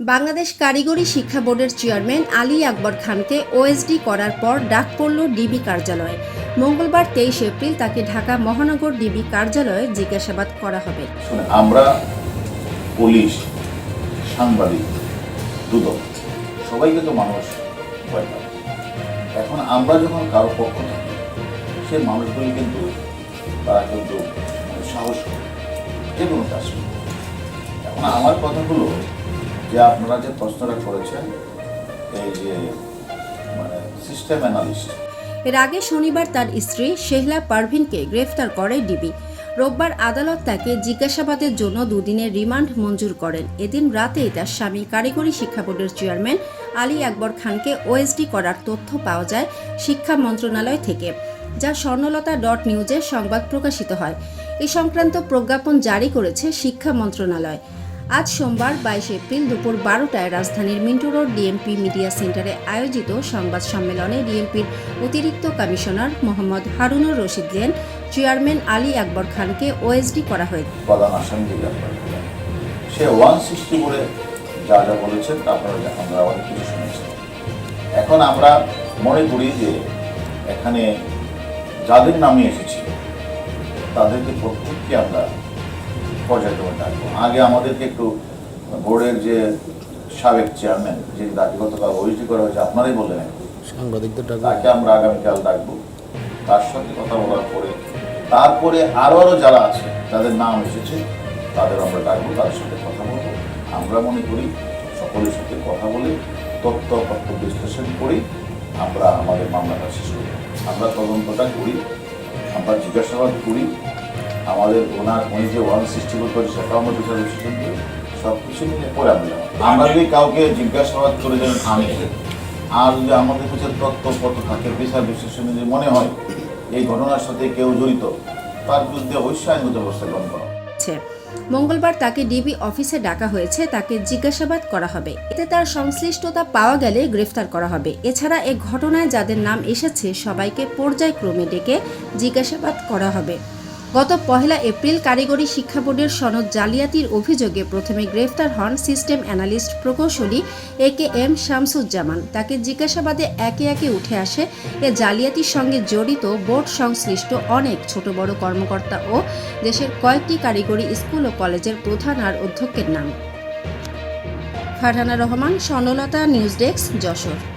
বাংলাদেশ কারিগরি শিক্ষা বোর্ডের চেয়ারম্যান আলী আকবর খানকে ওএসডি করার পর ডাক পড়ল ডিবি কার্যালয়ে। মঙ্গলবার তেইশ এপ্রিল তাকে ঢাকা মহানগর ডিবি কার্যালয়ে জিজ্ঞাসাবাদ করা হবে। আমরা, পুলিশ, সাংবাদিক, দুদক, সবাইকে তো মানুষ এখন আমরা যখন কারও পক্ষ থাকি, সে মানুষগুলি কিন্তু তারা কিন্তু সাহস করে, যে কোনো কাজ এখন আমার কথা হলো যে আপনারা যে প্রশ্নটা করেছেন, এই যে মানে সিস্টেম অ্যানালিস্ট এর আগে শনিবার তার স্ত্রী শেহলা পারভিনকে গ্রেফতার করে ডিবি। রোববার আদালত তাকে জিজ্ঞাসাবাদের জন্য দুদিনের রিমান্ড মঞ্জুর করেন। এদিন রাতেই তার স্বামী কারিগরি শিক্ষা বোর্ডের চেয়ারম্যান আলী আকবর খানকে ওএসডি করার তথ্য পাওয়া যায় শিক্ষা মন্ত্রণালয় থেকে, যা স্বর্ণলতা ডট নিউজে সংবাদ প্রকাশিত হয়। এ সংক্রান্ত প্রজ্ঞাপন জারি করেছে শিক্ষা মন্ত্রণালয়। আজ সোমবার বাইশ এপ্রিল দুপুর বারোটায় রাজধানীর মিন্টু রোড ডিএমপি মিডিয়া সেন্টারে আয়োজিত সংবাদ সম্মেলনে ডিএমপির অতিরিক্ত কমিশনার মোহাম্মদ হারুনুর রশিদ লেন, চেয়ারম্যান আলী আকবর খানকে ওএসডি করা হয়েছে সে ওয়ান সিক্সটি করে যা যা বলেছেন তা আপনারা যা- আমরা অনেক কিছু শুনেছেন এখন আমরা মনে করি যে এখানে যাদের নামে এসেছি, তাদেরকে প্রত্যেককে আমরা পর্যায়ক্রমে ডাকবো আগে আমাদেরকে একটু বোর্ডের যে সাবেক চেয়ারম্যান যে তাকে গতকাল অভিযোগ করা হয়েছে আপনারাই বললেন এখন। সাংবাদিকদের তাকে আমরা আগামীকাল ডাকবো। তার সাথে কথা বলার পরে তারপরে আরও আরও যারা আছে যাদের নাম এসেছে তাদের আমরা ডাকবো তাদের সাথে কথা বলব। আমরা মনে করি সকলের সাথে কথা বলে তথ্য তথ্য বিশ্লেষণ করি আমরা আমাদের মামলাটা শেষ করি। আমরা তদন্তটা করি আমরা জিজ্ঞাসাবাদ করি আমাদের ওনার, উনি যে ওয়ান সৃষ্টি করে সেটাও আমরা বিচার বিশ্লেষণ করি সব কিছু মিলে পরে আমরা। আমরা যদি কাউকে জিজ্ঞাসাবাদ করে দেন আমি আর যদি আমাদের কাছে তথ্যপত্র থাকে, বিচার বিশ্লেষণে যদি মনে হয় এই ঘটনার সাথে কেউ জড়িত, তার বিরুদ্ধে অবশ্যই আইনগত ব্যবস্থা গ্রহণ করা মঙ্গলবার তাকে ডিবি অফিসে ডাকা হয়েছে, তাকে জিজ্ঞাসাবাদ করা হবে। এতে তার সংশ্লিষ্টতা পাওয়া গেলে গ্রেফতার করা হবে। এছাড়া এ ঘটনায় যাদের নাম এসেছে, সবাইকে পর্যায়ক্রমে ডেকে জিজ্ঞাসাবাদ করা হবে। গত পহেলা এপ্রিল কারিগরি শিক্ষা বোর্ডের সনদ জালিয়াতির অভিযোগে প্রথমে গ্রেফতার হন সিস্টেম অ্যানালিস্ট প্রকৌশলী এ কে এম শামসুজ্জামান। তাকে জিজ্ঞাসাবাদে একে একে উঠে আসে এ জালিয়াতির সঙ্গে জড়িত বোর্ড সংশ্লিষ্ট অনেক ছোট বড় কর্মকর্তা ও দেশের কয়েকটি কারিগরি স্কুল ও কলেজের প্রধান আর অধ্যক্ষের নাম। Farhana Rahman Swarnalata news desk, Jessore.